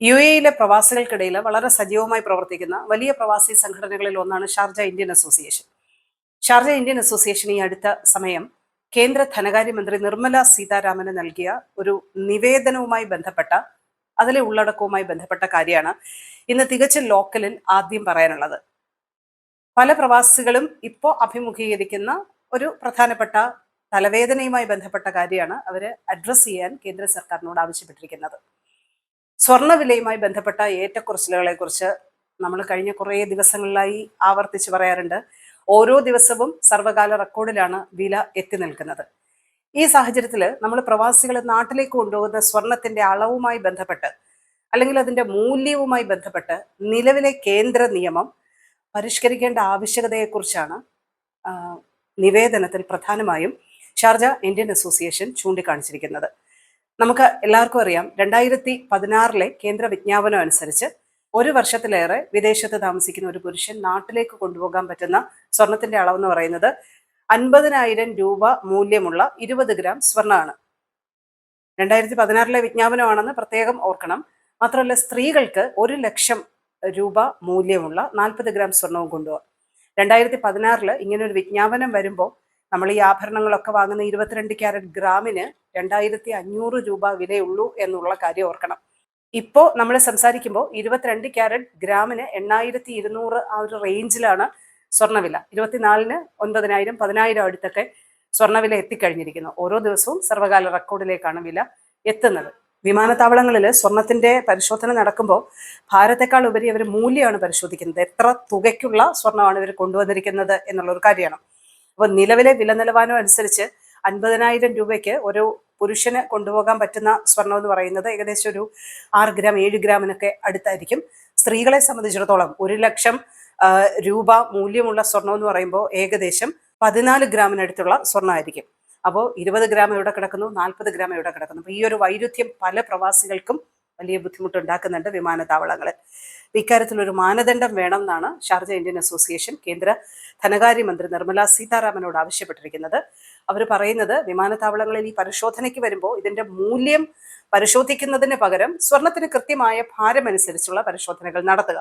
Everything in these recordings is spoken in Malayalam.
യു എയിലെ പ്രവാസികൾക്കിടയിൽ വളരെ സജീവമായി പ്രവർത്തിക്കുന്ന വലിയ പ്രവാസി സംഘടനകളിൽ ഒന്നാണ് Sharjah Indian association. Sharjah Indian association ഈ അടുത്ത സമയം കേന്ദ്ര ധനകാര്യമന്ത്രി നിർമ്മല സീതാരാമന് നൽകിയ ഒരു നിവേദനവുമായി ബന്ധപ്പെട്ട അതിലെ ഉള്ളടക്കവുമായി ബന്ധപ്പെട്ട കാര്യമാണ് ഇന്ന് തികച്ചും ലോക്കലിൽ ആദ്യം പറയാനുള്ളത്. പല പ്രവാസികളും ഇപ്പോൾ അഭിമുഖീകരിക്കുന്ന ഒരു പ്രധാനപ്പെട്ട തലവേദനയുമായി ബന്ധപ്പെട്ട കാര്യമാണ് അവർ അഡ്രസ്സ് ചെയ്യാൻ കേന്ദ്ര സർക്കാരിനോട് ആവശ്യപ്പെട്ടിരിക്കുന്നത്. സ്വർണവിലയുമായി ബന്ധപ്പെട്ട ഏറ്റക്കുറച്ചിലുകളെ കുറിച്ച് നമ്മൾ കഴിഞ്ഞ കുറേ ദിവസങ്ങളിലായി ആവർത്തിച്ച് പറയാറുണ്ട്. ഓരോ ദിവസവും സർവകാല റെക്കോർഡിലാണ് വില എത്തി നിൽക്കുന്നത്. ഈ സാഹചര്യത്തിൽ നമ്മൾ പ്രവാസികൾ നാട്ടിലേക്ക് കൊണ്ടുപോകുന്ന സ്വർണത്തിന്റെ അളവുമായി ബന്ധപ്പെട്ട് അല്ലെങ്കിൽ അതിന്റെ മൂല്യവുമായി ബന്ധപ്പെട്ട് നിലവിലെ കേന്ദ്ര നിയമം പരിഷ്കരിക്കേണ്ട ആവശ്യകതയെക്കുറിച്ചാണ് നിവേദനത്തിൽ പ്രധാനമായും ഷാർജ ഇന്ത്യൻ അസോസിയേഷൻ ചൂണ്ടിക്കാണിച്ചിരിക്കുന്നത്. നമുക്ക് എല്ലാവർക്കും അറിയാം രണ്ടായിരത്തി പതിനാറിലെ കേന്ദ്ര വിജ്ഞാപനം അനുസരിച്ച് ഒരു വർഷത്തിലേറെ വിദേശത്ത് താമസിക്കുന്ന ഒരു പുരുഷൻ നാട്ടിലേക്ക് കൊണ്ടുപോകാൻ പറ്റുന്ന സ്വർണത്തിന്റെ എന്ന് പറയുന്നത് അൻപതിനായിരം രൂപ മൂല്യമുള്ള ഇരുപത് ഗ്രാം സ്വർണമാണ് രണ്ടായിരത്തി പതിനാറിലെ വിജ്ഞാപനമാണെന്ന് പ്രത്യേകം ഓർക്കണം. മാത്രമല്ല സ്ത്രീകൾക്ക് ഒരു ലക്ഷം രൂപ മൂല്യമുള്ള നാൽപ്പത് ഗ്രാം സ്വർണവും കൊണ്ടുപോകാം. രണ്ടായിരത്തി പതിനാറിൽ ഇങ്ങനെ ഒരു വിജ്ഞാപനം വരുമ്പോൾ നമ്മൾ ഈ ആഭരണങ്ങളൊക്കെ വാങ്ങുന്ന ഇരുപത്തിരണ്ട് ക്യാരറ്റ് ഗ്രാമിന് രണ്ടായിരത്തി അഞ്ഞൂറ് രൂപ വിലയുള്ളൂ എന്നുള്ള കാര്യം ഓർക്കണം. ഇപ്പോൾ നമ്മൾ സംസാരിക്കുമ്പോൾ ഇരുപത്തിരണ്ട് ക്യാരറ്റ് ഗ്രാമിന് എണ്ണായിരത്തി ഇരുന്നൂറ് ആ ഒരു റേഞ്ചിലാണ് സ്വർണവില ഇരുപത്തിനാലിന് ഒൻപതിനായിരം പതിനായിരം അടുത്തൊക്കെ സ്വർണവില എത്തിക്കഴിഞ്ഞിരിക്കുന്നു. ഓരോ ദിവസവും സർവകാല റെക്കോർഡിലേക്കാണ് വില എത്തുന്നത്. വിമാനത്താവളങ്ങളിൽ സ്വർണത്തിന്റെ പരിശോധന നടക്കുമ്പോൾ ഭാരത്തെക്കാൾ ഉപരി അവർ മൂല്യമാണ് പരിശോധിക്കുന്നത്. എത്ര തുകയ്ക്കുള്ള സ്വർണമാണ് ഇവർ കൊണ്ടുവന്നിരിക്കുന്നത് എന്നുള്ളൊരു കാര്യമാണ്. അപ്പോൾ നിലവിലെ വില നിലവാരം അനുസരിച്ച് അൻപതിനായിരം രൂപയ്ക്ക് ഒരു പുരുഷന് കൊണ്ടുപോകാൻ പറ്റുന്ന സ്വർണം എന്ന് പറയുന്നത് ഏകദേശം ഒരു ആറ് ഗ്രാം ഏഴ് ഗ്രാമിനൊക്കെ അടുത്തായിരിക്കും. സ്ത്രീകളെ സംബന്ധിച്ചിടത്തോളം ഒരു ലക്ഷം രൂപ മൂല്യമുള്ള സ്വർണം എന്ന് പറയുമ്പോൾ ഏകദേശം പതിനാല് ഗ്രാമിനടുത്തുള്ള സ്വർണമായിരിക്കും. അപ്പോൾ ഇരുപത് ഗ്രാം എവിടെ കിടക്കുന്നു? നാൽപ്പത് ഗ്രാം എവിടെ കിടക്കുന്നു? അപ്പോൾ ഈ ഒരു വൈരുദ്ധ്യം പല പ്രവാസികൾക്കും വലിയ ബുദ്ധിമുട്ടുണ്ടാക്കുന്നുണ്ട് വിമാനത്താവളങ്ങളിൽ. ഇക്കാര്യത്തിൽ ഒരു മാനദണ്ഡം വേണമെന്നാണ് ഷാർജ ഇന്ത്യൻ അസോസിയേഷൻ കേന്ദ്ര ധനകാര്യമന്ത്രി നിർമ്മല സീതാരാമനോട് ആവശ്യപ്പെട്ടിരിക്കുന്നത്. അവർ പറയുന്നത് വിമാനത്താവളങ്ങളിൽ ഈ പരിശോധനയ്ക്ക് വരുമ്പോൾ ഇതിന്റെ മൂല്യം പരിശോധിക്കുന്നതിന് പകരം സ്വർണത്തിന് കൃത്യമായ ഭാരമനുസരിച്ചുള്ള പരിശോധനകൾ നടത്തുക.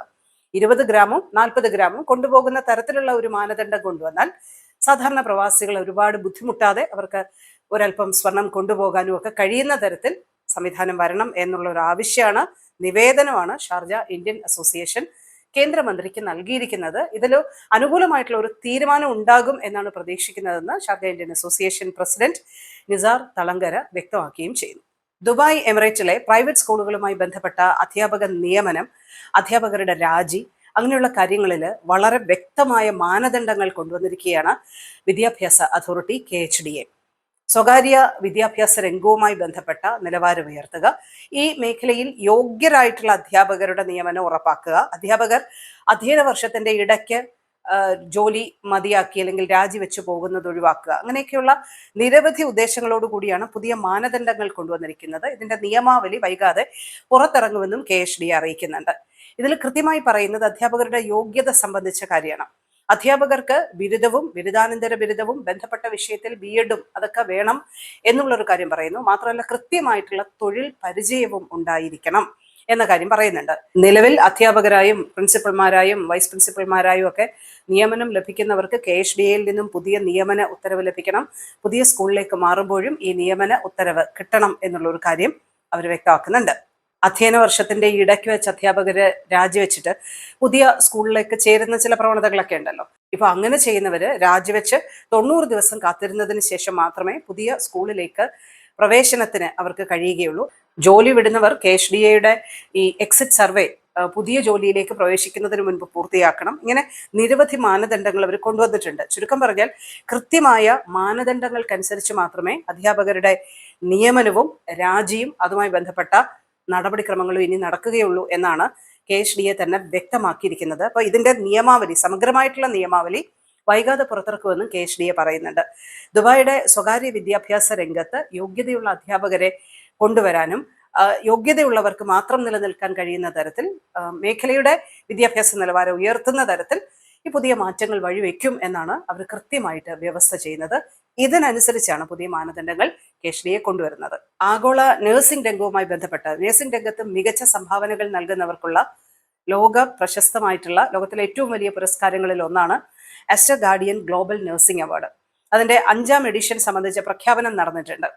ഇരുപത് ഗ്രാമും നാൽപ്പത് ഗ്രാമും കൊണ്ടുപോകുന്ന തരത്തിലുള്ള ഒരു മാനദണ്ഡം കൊണ്ടുവന്നാൽ സാധാരണ പ്രവാസികൾ ഒരുപാട് ബുദ്ധിമുട്ടാതെ അവർക്ക് ഒരല്പം സ്വർണം കൊണ്ടുപോകാനും ഒക്കെ കഴിയുന്ന തരത്തിൽ സംവിധാനം വരണം എന്നുള്ള ഒരു ആവശ്യമാണ്. നിവേദനമാണ് ഷാർജ ഇന്ത്യൻ അസോസിയേഷൻ കേന്ദ്രമന്ത്രിക്ക് നൽകിയിരിക്കുന്നത്. ഇതിൽ അനുകൂലമായിട്ടുള്ള ഒരു തീരുമാനം ഉണ്ടാകും എന്നാണ് പ്രതീക്ഷിക്കുന്നതെന്ന് Sharjah Indian association president Nisar Thalangara വ്യക്തമാക്കുകയും ചെയ്യുന്നു. ദുബായ് എമിറേറ്റിലെ പ്രൈവറ്റ് സ്കൂളുകളുമായി ബന്ധപ്പെട്ട അധ്യാപക നിയമനം അധ്യാപകരുടെ രാജി അങ്ങനെയുള്ള കാര്യങ്ങളിൽ വളരെ വ്യക്തമായ മാനദണ്ഡങ്ങൾ കൊണ്ടുവന്നിരിക്കുകയാണ് വിദ്യാഭ്യാസ authority K H D A. സ്വകാര്യ വിദ്യാഭ്യാസ രംഗവുമായി ബന്ധപ്പെട്ട നിലവാരം ഉയർത്തുക. ഈ മേഖലയിൽ യോഗ്യരായിട്ടുള്ള അധ്യാപകരുടെ നിയമനം ഉറപ്പാക്കുക. അധ്യാപകർ അധ്യയന വർഷത്തിന്റെ ഇടയ്ക്ക് ജോലി മതിയാക്കി അല്ലെങ്കിൽ രാജിവെച്ച് പോകുന്നത് ഒഴിവാക്കുക. അങ്ങനെയൊക്കെയുള്ള നിരവധി ഉദ്ദേശങ്ങളോട് കൂടിയാണ് പുതിയ മാനദണ്ഡങ്ങൾ കൊണ്ടുവന്നിരിക്കുന്നത്. ഇതിന്റെ നിയമാവലി വൈകാതെ പുറത്തിറങ്ങുമെന്നും കെ എച്ച് ഡി അറിയിക്കുന്നുണ്ട്. ഇതിൽ കൃത്യമായി പറയുന്നത് അധ്യാപകരുടെ യോഗ്യത സംബന്ധിച്ച കാര്യമാണ്. അധ്യാപകർക്ക് ബിരുദവും ബിരുദാനന്തര ബിരുദവും ബന്ധപ്പെട്ട വിഷയത്തിൽ ബി എഡും അതൊക്കെ വേണം എന്നുള്ളൊരു കാര്യം പറയുന്നു. മാത്രമല്ല കൃത്യമായിട്ടുള്ള തൊഴിൽ പരിചയവും ഉണ്ടായിരിക്കണം എന്ന കാര്യം പറയുന്നുണ്ട്. നിലവിൽ അധ്യാപകരായും പ്രിൻസിപ്പൽമാരായും വൈസ് പ്രിൻസിപ്പൽമാരായും ഒക്കെ നിയമനം ലഭിക്കുന്നവർക്ക് കെ എച്ച് ഡി എയിൽ നിന്നും പുതിയ നിയമന ഉത്തരവ് ലഭിക്കണം. പുതിയ സ്കൂളിലേക്ക് മാറുമ്പോഴും ഈ നിയമന ഉത്തരവ് കിട്ടണം എന്നുള്ള ഒരു കാര്യം അവർ വ്യക്തമാക്കുന്നുണ്ട്. അധ്യയന വർഷത്തിന്റെ ഇടയ്ക്ക് വെച്ച് അധ്യാപകര് രാജിവെച്ചിട്ട് പുതിയ സ്കൂളിലേക്ക് ചേരുന്ന ചില പ്രവണതകളൊക്കെ ഉണ്ടല്ലോ. ഇപ്പൊ അങ്ങനെ ചെയ്യുന്നവര് രാജിവെച്ച് തൊണ്ണൂറ് ദിവസം കാത്തിരുന്നതിന് ശേഷം മാത്രമേ പുതിയ സ്കൂളിലേക്ക് പ്രവേശനത്തിന് അവർക്ക് കഴിയുകയുള്ളൂ. ജോലി വിടുന്നവർ കെ എച്ച് ഡി എയുടെ ഈ എക്സിറ്റ് സർവേ പുതിയ ജോലിയിലേക്ക് പ്രവേശിക്കുന്നതിന് മുൻപ് പൂർത്തിയാക്കണം. ഇങ്ങനെ നിരവധി മാനദണ്ഡങ്ങൾ അവർ കൊണ്ടുവന്നിട്ടുണ്ട്. ചുരുക്കം പറഞ്ഞാൽ കൃത്യമായ മാനദണ്ഡങ്ങൾക്കനുസരിച്ച് മാത്രമേ അധ്യാപകരുടെ നിയമനവും രാജിയും അതുമായി ബന്ധപ്പെട്ട നടപടിക്രമങ്ങളും ഇനി നടക്കുകയുള്ളൂ എന്നാണ് കെ എച്ച് ഡി എ തന്നെ വ്യക്തമാക്കിയിരിക്കുന്നത്. അപ്പോൾ ഇതിന്റെ നിയമാവലി സമഗ്രമായിട്ടുള്ള നിയമാവലി വൈകാതെ പുറത്തിറക്കുമെന്നും കെ എച്ച് ഡി എ പറയുന്നുണ്ട്. ദുബായിയുടെ സ്വകാര്യ വിദ്യാഭ്യാസ രംഗത്ത് യോഗ്യതയുള്ള അധ്യാപകരെ കൊണ്ടുവരാനും യോഗ്യതയുള്ളവർക്ക് മാത്രം നിലനിൽക്കാൻ കഴിയുന്ന തരത്തിൽ മേഖലയുടെ വിദ്യാഭ്യാസ നിലവാരം ഉയർത്തുന്ന തരത്തിൽ ഈ പുതിയ മാറ്റങ്ങൾ വഴിവെക്കും എന്നാണ് അവർ കൃത്യമായിട്ട് വ്യവസ്ഥ ചെയ്യുന്നത്. ഇതിനനുസരിച്ചാണ് പുതിയ മാനദണ്ഡങ്ങൾ കേഷ്ലിയെ കൊണ്ടുവരുന്നത്. ആഗോള നഴ്സിംഗ് രംഗവുമായി ബന്ധപ്പെട്ട് നഴ്സിംഗ് രംഗത്ത് മികച്ച സംഭാവനകൾ നൽകുന്നവർക്കുള്ള ലോക പ്രശസ്തമായിട്ടുള്ള ലോകത്തിലെ ഏറ്റവും വലിയ പുരസ്കാരങ്ങളിൽ ഒന്നാണ് Aster guardian global nursing award അതിന്റെ അഞ്ചാം എഡിഷൻ സംബന്ധിച്ച പ്രഖ്യാപനം നടന്നിട്ടുണ്ട്.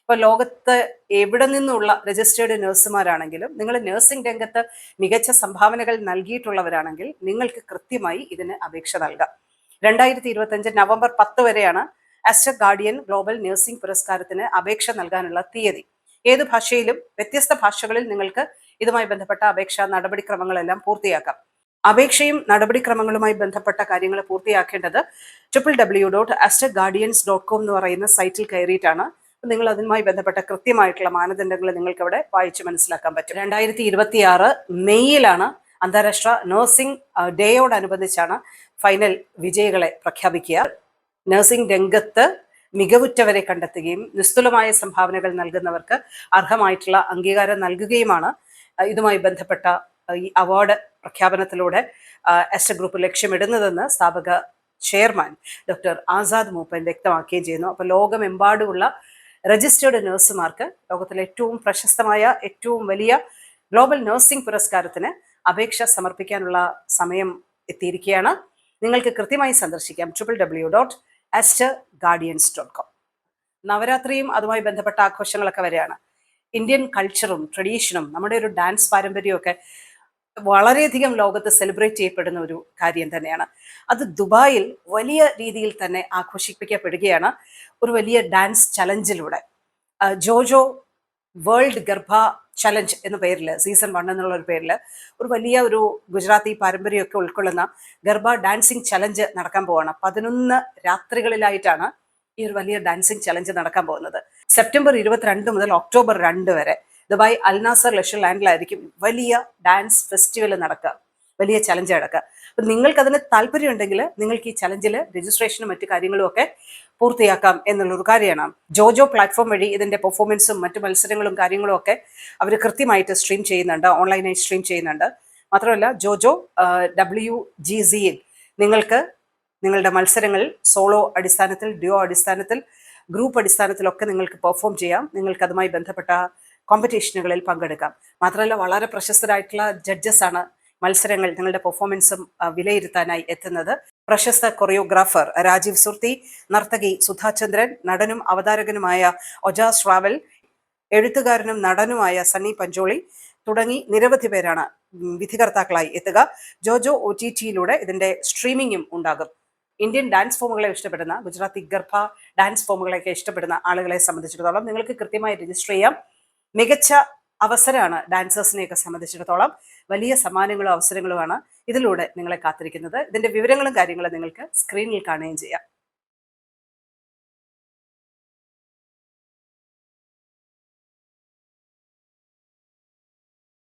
ഇപ്പൊ ലോകത്ത് എവിടെ നിന്നുള്ള രജിസ്റ്റേർഡ് നഴ്സുമാരാണെങ്കിലും നിങ്ങൾ നഴ്സിംഗ് രംഗത്ത് മികച്ച സംഭാവനകൾ നൽകിയിട്ടുള്ളവരാണെങ്കിൽ നിങ്ങൾക്ക് കൃത്യമായി ഇതിന് അപേക്ഷ നൽകാം. രണ്ടായിരത്തി ഇരുപത്തഞ്ച് നവംബർ പത്ത് വരെയാണ് അസ്റ്റർ ഗാർഡിയൻ ഗ്ലോബൽ നഴ്സിംഗ് പുരസ്കാരത്തിന് അപേക്ഷ നൽകാനുള്ള തീയതി. ഏത് ഭാഷയിലും വ്യത്യസ്ത ഭാഷകളിൽ നിങ്ങൾക്ക് ഇതുമായി ബന്ധപ്പെട്ട അപേക്ഷാ നടപടിക്രമങ്ങളെല്ലാം പൂർത്തിയാക്കാം. അപേക്ഷയും നടപടിക്രമങ്ങളുമായി ബന്ധപ്പെട്ട കാര്യങ്ങൾ പൂർത്തിയാക്കേണ്ടത് triple W dot Aster guardians dot com എന്ന് പറയുന്ന സൈറ്റിൽ കയറിയിട്ടാണ്. നിങ്ങൾ അതുമായി ബന്ധപ്പെട്ട കൃത്യമായിട്ടുള്ള മാനദണ്ഡങ്ങൾ നിങ്ങൾക്ക് ഇവിടെ വായിച്ച് മനസ്സിലാക്കാൻ പറ്റും. രണ്ടായിരത്തി ഇരുപത്തി ആറ് മെയ്യിലാണ് അന്താരാഷ്ട്ര നഴ്സിംഗ് ഡേയോടനുബന്ധിച്ചാണ് ഫൈനൽ വിജയികളെ പ്രഖ്യാപിക്കുക. നഴ്സിംഗ് രംഗത്ത് മികവുറ്റവരെ കണ്ടെത്തുകയും നിസ്തുലമായ സംഭാവനകൾ നൽകുന്നവർക്ക് അർഹമായിട്ടുള്ള അംഗീകാരം നൽകുകയുമാണ്. ഇതുമായി ബന്ധപ്പെട്ട ഈ അവാർഡ് പ്രഖ്യാപനത്തിലൂടെ എസ്റ്റർ ഗ്രൂപ്പ് ലക്ഷ്യമിടുന്നതെന്ന് സ്ഥാപക ചെയർമാൻ ഡോക്ടർ ആസാദ് മൂപ്പൻ വ്യക്തമാക്കുകയും ചെയ്യുന്നു. അപ്പോൾ ലോകമെമ്പാടുമുള്ള രജിസ്റ്റേർഡ് നഴ്സുമാർക്ക് ലോകത്തിലെ ഏറ്റവും പ്രശസ്തമായ ഏറ്റവും വലിയ ഗ്ലോബൽ നഴ്സിംഗ് പുരസ്കാരത്തിന് അപേക്ഷ സമർപ്പിക്കാനുള്ള സമയം എത്തിയിരിക്കുകയാണ്. നിങ്ങൾക്ക് കൃത്യമായി സന്ദർശിക്കാം. Triple W dot Aster guardians dot com നവരാത്രിയും അതുമായി ബന്ധപ്പെട്ട ആഘോഷങ്ങളൊക്കെ വരെയാണ്. ഇന്ത്യൻ കൾച്ചറും ട്രഡീഷനും നമ്മുടെ ഒരു ഡാൻസ് പാരമ്പര്യമൊക്കെ വളരെയധികം ലോകത്ത് സെലിബ്രേറ്റ് ചെയ്യപ്പെടുന്ന ഒരു കാര്യം തന്നെയാണ്. അത് ദുബായിൽ വലിയ രീതിയിൽ തന്നെ ആഘോഷിപ്പിക്കപ്പെടുകയാണ്. ഒരു വലിയ ഡാൻസ് ചലഞ്ചിലൂടെ ജോജോ വേൾഡ് ഗർഭ ചലഞ്ച് എന്ന പേരിൽ സീസൺ വൺ എന്നുള്ള ഒരു പേരിൽ ഒരു വലിയ ഒരു ഗുജറാത്തി പാരമ്പര്യമൊക്കെ ഉൾക്കൊള്ളുന്ന ഗർഭ ഡാൻസിങ് ചലഞ്ച് നടക്കാൻ പോവാണ്. പതിനൊന്ന് രാത്രികളിലായിട്ടാണ് ഈ ഒരു വലിയ ഡാൻസിങ് ചലഞ്ച് നടക്കാൻ പോകുന്നത്. സെപ്റ്റംബർ ഇരുപത്തിരണ്ട് മുതൽ ഒക്ടോബർ രണ്ട് വരെ ദുബായ് അൽനാസർ ലഷർ ലാൻഡിലായിരിക്കും വലിയ ഡാൻസ് ഫെസ്റ്റിവൽ നടക്കുക. വലിയ ചലഞ്ച് നടക്കുക. അപ്പം നിങ്ങൾക്കതിന് താല്പര്യമുണ്ടെങ്കിൽ നിങ്ങൾക്ക് ഈ ചലഞ്ചിൽ രജിസ്ട്രേഷനും മറ്റു കാര്യങ്ങളും ഒക്കെ പൂർത്തിയാക്കാം എന്നുള്ളൊരു കാര്യമാണ്. ജോജോ പ്ലാറ്റ്ഫോം വഴി ഇതിന്റെ പെർഫോമൻസും മറ്റു മത്സരങ്ങളും കാര്യങ്ങളും ഒക്കെ അവർ കൃത്യമായിട്ട് സ്ട്രീം ചെയ്യുന്നുണ്ട് ഓൺലൈനായി സ്ട്രീം ചെയ്യുന്നുണ്ട്. മാത്രമല്ല ജോജോ ഡബ്ല്യു ജി സിയിൽ നിങ്ങൾക്ക് നിങ്ങളുടെ മത്സരങ്ങൾ സോളോ അടിസ്ഥാനത്തിൽ ഡ്യോ അടിസ്ഥാനത്തിൽ ഗ്രൂപ്പ് അടിസ്ഥാനത്തിലൊക്കെ നിങ്ങൾക്ക് പെർഫോം ചെയ്യാം. നിങ്ങൾക്ക് അതുമായി ബന്ധപ്പെട്ട കോമ്പറ്റീഷനുകളിൽ പങ്കെടുക്കാം. മാത്രമല്ല വളരെ പ്രശസ്തരായിട്ടുള്ള ജഡ്ജസ് ആണ് മത്സരങ്ങൾ നിങ്ങളുടെ പെർഫോമൻസും വിലയിരുത്താനായി എത്തുന്നത് പ്രശസ്ത കൊറിയോഗ്രാഫർ രാജീവ് സുർത്തി നർത്തകി സുധാചന്ദ്രൻ നടനും അവതാരകനുമായ ഒജാസ് റാവൽ എഴുത്തുകാരനും നടനുമായ സണ്ണി പഞ്ചോളി തുടങ്ങി നിരവധി പേരാണ് വിധികർത്താക്കളായി എത്തുക. ജോജോ ഒ ടി ടിയിലൂടെ ഇതിന്റെ സ്ട്രീമിങ്ങും ഉണ്ടാകും. ഇന്ത്യൻ ഡാൻസ് ഫോമുകളെ ഇഷ്ടപ്പെടുന്ന ഗുജറാത്തി ഗർഭ ഡാൻസ് ഫോമുകളെയൊക്കെ ഇഷ്ടപ്പെടുന്ന ആളുകളെ സംബന്ധിച്ചിടത്തോളം നിങ്ങൾക്ക് കൃത്യമായി രജിസ്റ്റർ ചെയ്യാം. മികച്ച അവസരമാണ് ഡാൻസേഴ്സിനെയൊക്കെ സംബന്ധിച്ചിടത്തോളം വലിയ സമ്മാനങ്ങളും അവസരങ്ങളുമാണ് ഇതിലൂടെ നിങ്ങളെ കാത്തിരിക്കുന്നത്. ഇതിന്റെ വിവരങ്ങളും കാര്യങ്ങളും നിങ്ങൾക്ക് സ്ക്രീനിൽ കാണുകയും ചെയ്യാം.